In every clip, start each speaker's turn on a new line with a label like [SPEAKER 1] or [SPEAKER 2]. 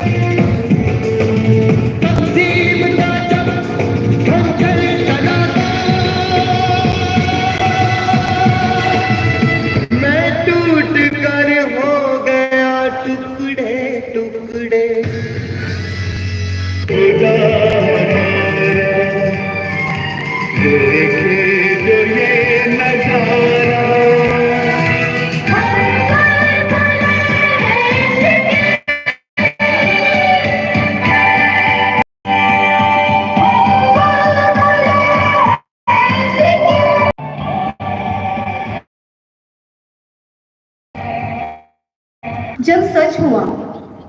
[SPEAKER 1] Thank you.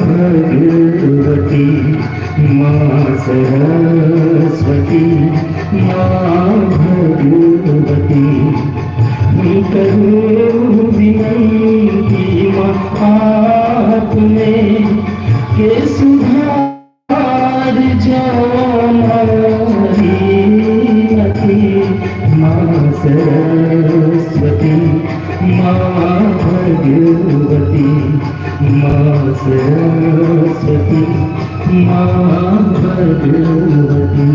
[SPEAKER 1] Bhagavati మా సరస్వతి మా భగవతి కరు వినంతి మహా सरस्वती माँ भगवती माँ सरस्वती माँ भगवती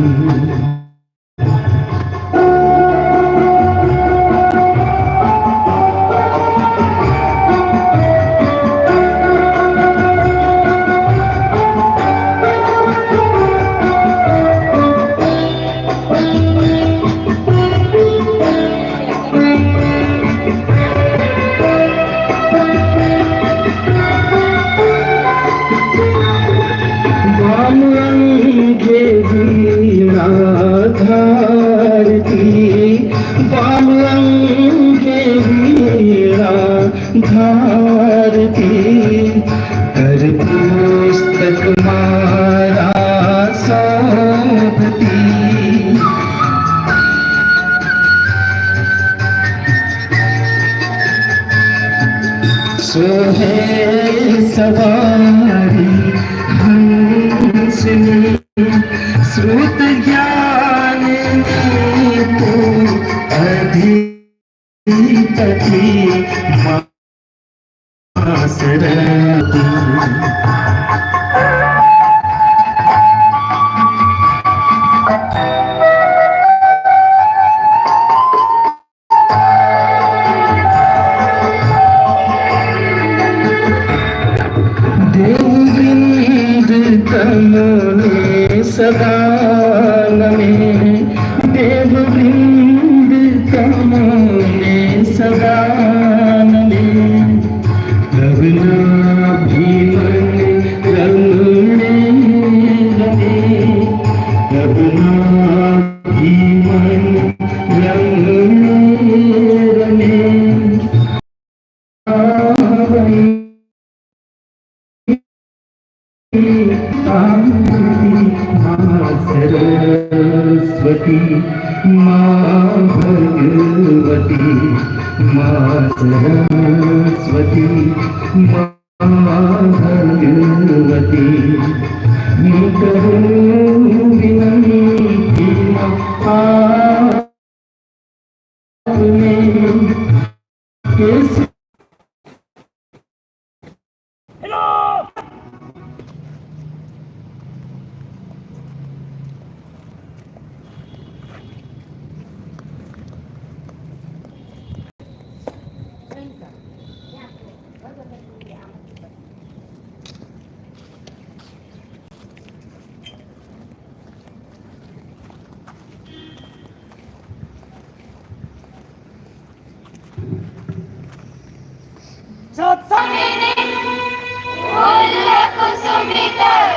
[SPEAKER 1] ఇంతకీ మా శరణి सरस्वती माँ भगवती माँ सरस्वती माँ भगवती हम करूं विनंती माँ आपने किस
[SPEAKER 2] Somenin, Mullah Kusumita.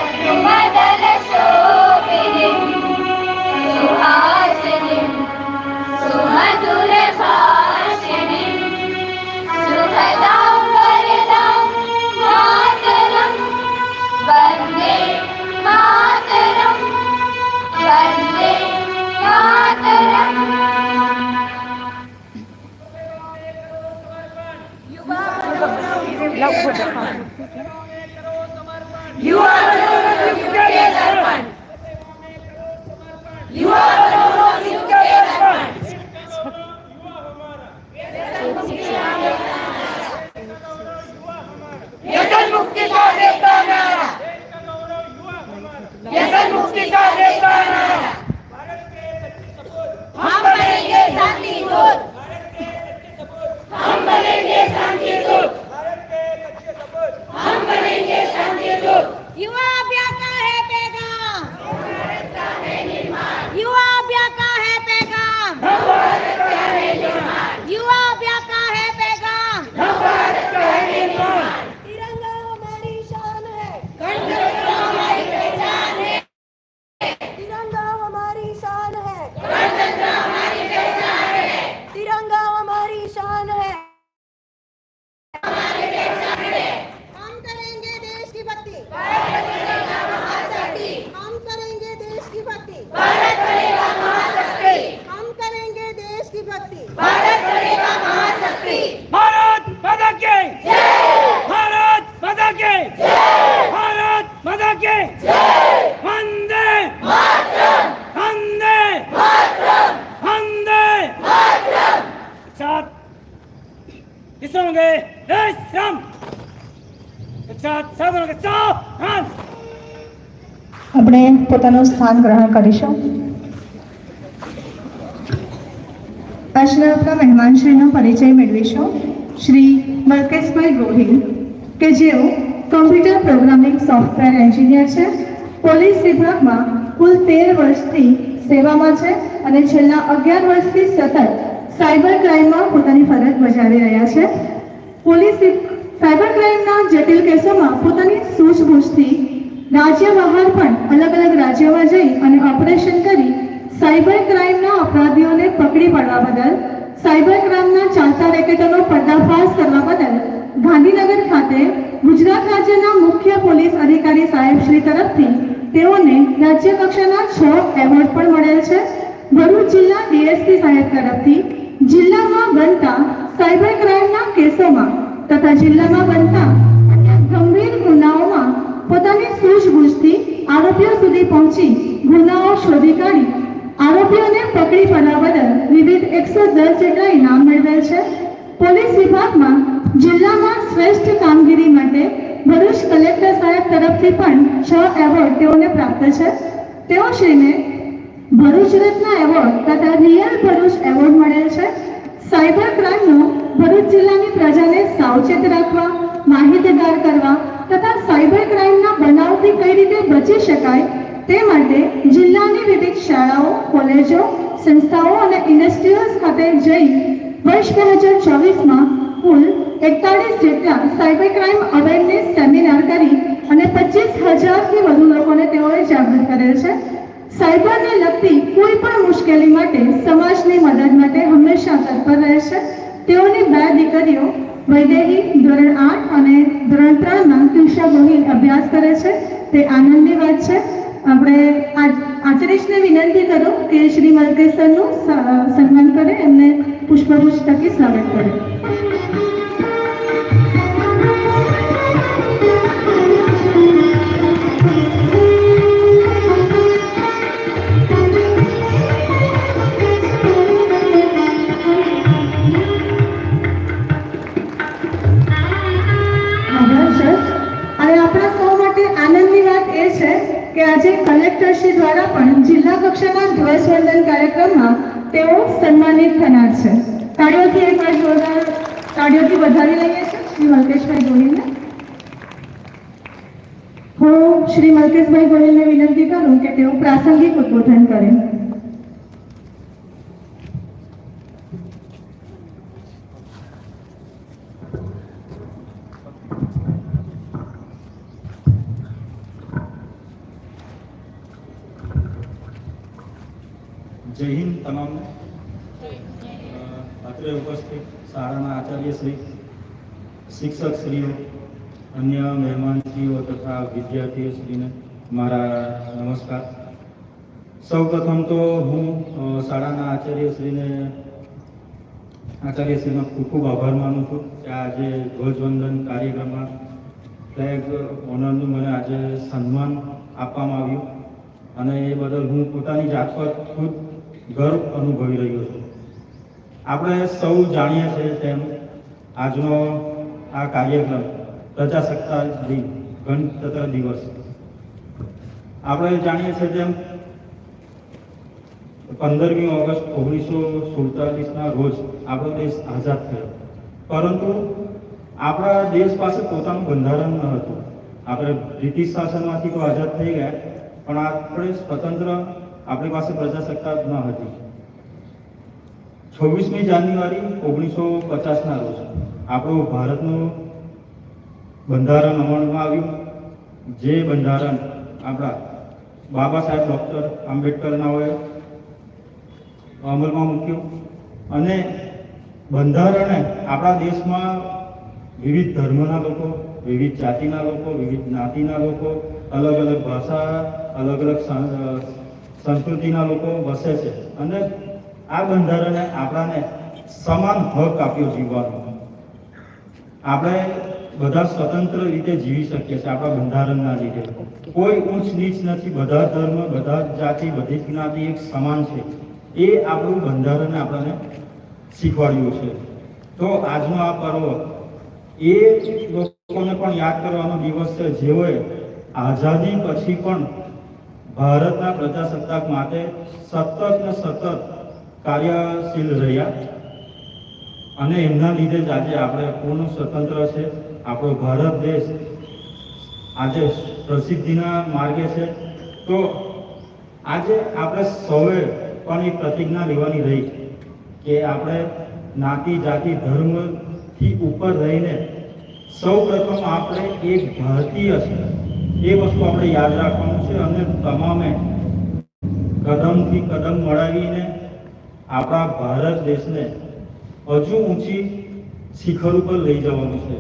[SPEAKER 2] You are
[SPEAKER 3] આપણે પોતાનું સ્થાન ગ્રહણ કરીશું. આજના આપણા મહેમાનશ્રીનો પરિચય મેળવીશું. શ્રી મલકેશભાઈ ગોહિલ, કે જેઓ કમ્પ્યુટર પ્રોગ્રામિંગ સોફ્ટવેર એન્જિનિયર છે. પોલીસ વિભાગમાં કુલ તેર વર્ષથી સેવામાં છે અને છેલ્લા અગિયાર વર્ષથી સતત સાયબર ક્રાઇમમાં પોતાની ફરજ બજાવી રહ્યા છે. પોલીસ સાયબર ક્રાઇમના જટિલ કેસોમાં પોતાની સૂઝબૂછથી રાજ્ય બહાર પણ અલગ અલગ રાજ્યોમાં જઈ અને ઓપરેશન કરી સાયબર ક્રાઇમના અપરાધીઓને પકડી પાડવા બદલ, સાયબર ક્રાઇમના ચાલતા રેકેટોનો પર્દાફાશ કરવા બદલ ગાંધીનગર ખાતે ગુજરાત રાજ્યના મુખ્ય પોલીસ અધિકારી સાહેબશ્રી તરફથી તેઓને રાજ્ય કક્ષાના છ એવોર્ડ પણ મળેલ છે. ભરૂચ જિલ્લા ડીએસપી સાહેબ તરફથી જિલ્લામાં બનતા સાયબર કેસોમાં તથા જિલ્લામાં બનતા ગંભીર ગુનાઓમાં પોતાની સૂઝબૂછથી આરોપીઓ સુધી પહોંચી ગુનાઓ શોધી કાઢી આરોપીઓને પકડી પડવા બદલ વિવિધ એકસો દસ જેટલા ઇનામ મેળવેલ છે. પોલીસ વિભાગમાં જિલ્લામાં શ્રેષ્ઠ કામગીરી માટે ભરૂચ કલેક્ટર સાહેબ તરફથી પણ છ એવોર્ડ તેઓને પ્રાપ્ત છે. તેઓ શ્રીને ભરૂચ રત્ન એવોર્ડ તથા રિયલ ભરૂચ એવોર્ડ મળેલ છે. સાયબર ક્રાઇમનો ભરૂચ જિલ્લાની પ્રજાને સાવચેત રાખવા, માહિતગાર કરવા તથા સાયબર ક્રાઇમના બનાવથી કઈ રીતે બચી શકાય તે માટે જિલ્લાની વિવિધ શાળાઓ, કોલેજો, સંસ્થાઓ અને ઇન્ડસ્ટ્રીઝ ખાતે જઈ વર્ષ બે હજાર ચોવીસમાં કુલ એકતાળીસ જેટલા સાયબર ક્રાઇમ અવેરનેસ સેમિનાર કરી અને પચીસ હજારથી વધુ લોકોને તેઓએ જાગૃત કરેલ છે. સાયબરને લગતી કોઈ પણ મુશ્કેલી માટે સમાજની મદદ માટે હંમેશા તત્પર રહે છે તેઓની બે દીકરીઓ વૈદેહી ધોરણ આઠ અને ધોરણ ત્રણમાં તુષા ગોહિલ અભ્યાસ કરે છે. તે આનંદની વાત છે. આપણે આચરીશને વિનંતી કરો કે શ્રી મલકેશ્વરનું સન્માન કરે. એમને પુષ્પગુચ્છ સ્વાગત કરે. આજે કલેક્ટરશ્રી દ્વારા પણ જિલ્લા કક્ષાના ધ્વજવંદન કાર્યક્રમમાં તેઓ સન્માનિત થનાર છે. તાળીઓથી એકવાર જોરદાર તાળીઓથી વધારી લઈએ છીએ. શ્રી મલ્કેશભાઈ ગોહિલને. હું શ્રી મલ્કેશભાઈ ગોહિલને વિનંતી કરું કે તેઓ પ્રાસંગિક ઉદ્બોધન કરે.
[SPEAKER 4] જય હિન્દ તમામને. અત્રે ઉપસ્થિત શાળાના આચાર્યશ્રી શિક્ષકશ્રીઓ અન્ય મહેમાનશ્રીઓ તથા વિદ્યાર્થીઓશ્રીને મારા નમસ્કાર. સૌપ્રથમ તો હું શાળાના આચાર્યશ્રીને આચાર્યશ્રીનો ખૂબ ખૂબ આભાર માનું છું કે આજે ધ્વજવંદન કાર્યક્રમમાં ફ્લેગ ઓનરનું મને આજે સન્માન આપવામાં આવ્યું. અને એ બદલ હું પોતાની જાત પર ખુદ ગર્વ અનુભવી રહ્યો છું. આપણે સૌ જાણીએ છીએ તેમ આજનો આ કાર્યક્રમ પ્રજાસત્તાક દિન, ગણતંત્ર દિવસ. આપણે જાણીએ છીએ તેમ પંદરમી ઓગસ્ટ ઓગણીસો સુડતાલીસના રોજ આપણો દેશ આઝાદ થયો. પરંતુ આપણા દેશ પાસે પોતાનું બંધારણ ન હતું. આપણે બ્રિટિશ શાસનમાંથી તો આઝાદ થઈ ગયા, પણ આપણે સ્વતંત્ર આપણી પાસે પ્રજાસત્તાક ન હતી. છવ્વીસમી જાન્યુઆરી ઓગણીસો પચાસના રોજ આપણું ભારતનું બંધારણ અમલમાં આવ્યું. જે બંધારણ આપણા બાબા સાહેબ ડૉક્ટર આંબેડકરનાઓએ અમલમાં મૂક્યું. અને બંધારણે આપણા દેશમાં વિવિધ ધર્મના લોકો, વિવિધ જાતિના લોકો, વિવિધ જ્ઞાતિના લોકો અલગ અલગ ભાષા અલગ અલગ સંસ્કૃતિના લોકો વસે છે. અને આ બંધારણે આપણાને સમાન હક આપ્યો જીવવાનો. આપણે બધા સ્વતંત્ર રીતે જીવી શકીએ છીએ આપણા બંધારણના લીધે. કોઈ ઊંચ નીચ નથી. બધા ધર્મ બધા જાતિ બધી જ્ઞાતિ એક સમાન છે. એ આપણું બંધારણે આપણને શીખવાડ્યું છે. તો આજનો આ પર્વ એ લોકોને પણ યાદ કરવાનો દિવસ છે. જેઓએ આઝાદી પછી પણ ભારતના પ્રજાસત્તાક માટે સતત ને સતત કાર્યશીલ રહ્યા. અને એમના લીધે જ આજે આપણે પૂર્ણ સ્વતંત્ર છે. આપણો ભારત દેશ આજે પ્રસિદ્ધિના માર્ગે છે. તો આજે આપણે સૌએ પણ એક પ્રતિજ્ઞા લેવાની રહી કે આપણે જ્ઞાતિ જાતિ, ધર્મથી ઉપર રહીને સૌ પ્રથમ આપણે એક ભારતીય છે એ વસ્તુ આપણે યાદ રાખવાનું છે અને તમામે કદમથી કદમ મળાવીને આપણા ભારત દેશને હજુ ઊંચી શિખર ઉપર લઈ જવાનું છે.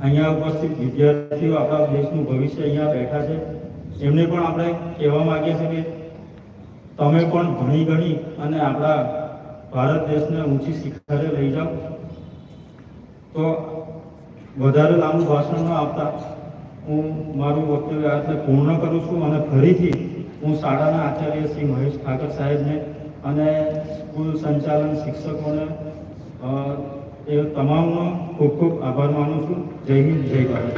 [SPEAKER 4] અહીંયા ઉપસ્થિત વિદ્યાર્થીઓ આપણા દેશનું ભવિષ્ય અહીંયા બેઠા છે. એમને પણ આપણે કહેવા માગીએ છીએ કે તમે પણ ભણી ગણી અને આપણા ભારત દેશને ઊંચી શિખરે લઈ જાઓ. તો વધારે લાંબુ ભાષણ ન આપતા હું મારું વક્તવ્ય આટલે પૂર્ણ કરું છું અને ફરીથી હું શાળાના આચાર્ય શ્રી મહેશ ઠાકર સાહેબને અને સ્કૂલ સંચાલન શિક્ષકોને એ તમામનો ખૂબ ખૂબ આભાર માનું છું. જય હિન્દ, જય ભારત.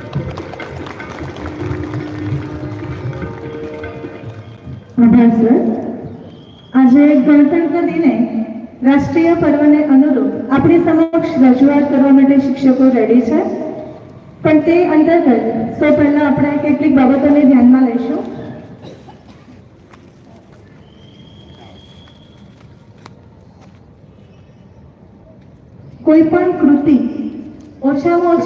[SPEAKER 3] આજે ગણતંત્ર દિને રાષ્ટ્રીય પર્વને અનુરૂપ આપણી સમક્ષ રજૂઆત કરવા માટે શિક્ષકો રેડી છે. પણ તે અંતર્ગત સૌ પહેલા આપણે કેટલીક બાબતોને ધ્યાનમાં લઈશું. કોઈ પણ કૃતિ ઓછામાં ઓછી